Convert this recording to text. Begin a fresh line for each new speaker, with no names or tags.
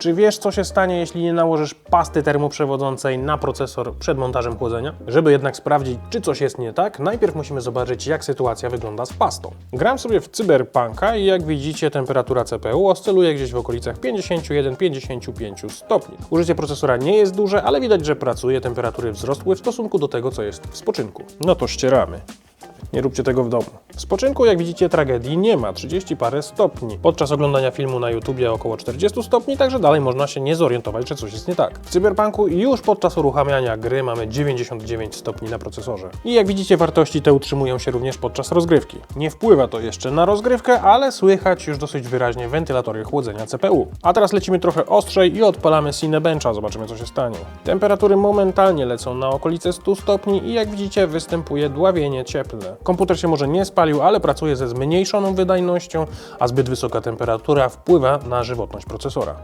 Czy wiesz, co się stanie, jeśli nie nałożysz pasty termoprzewodzącej na procesor przed montażem chłodzenia? Żeby jednak sprawdzić, czy coś jest nie tak, najpierw musimy zobaczyć, jak sytuacja wygląda z pastą. Gram sobie w Cyberpunka i jak widzicie, temperatura CPU oscyluje gdzieś w okolicach 51-55 stopni. Użycie procesora nie jest duże, ale widać, że pracuje, temperatury wzrosły w stosunku do tego, co jest w spoczynku. No to ścieramy. Nie róbcie tego w domu. Spoczynku, jak widzicie, tragedii nie ma, 30 parę stopni. Podczas oglądania filmu na YouTubie około 40 stopni, także dalej można się nie zorientować, że coś jest nie tak. W Cyberpunku już podczas uruchamiania gry mamy 99 stopni na procesorze. I jak widzicie, wartości te utrzymują się również podczas rozgrywki. Nie wpływa to jeszcze na rozgrywkę, ale słychać już dosyć wyraźnie wentylatory chłodzenia CPU. A teraz lecimy trochę ostrzej i odpalamy Cinebencha, zobaczymy co się stanie. Temperatury momentalnie lecą na okolice 100 stopni i jak widzicie występuje dławienie cieplne. Komputer się może nie ale pracuje ze zmniejszoną wydajnością, a zbyt wysoka temperatura wpływa na żywotność procesora.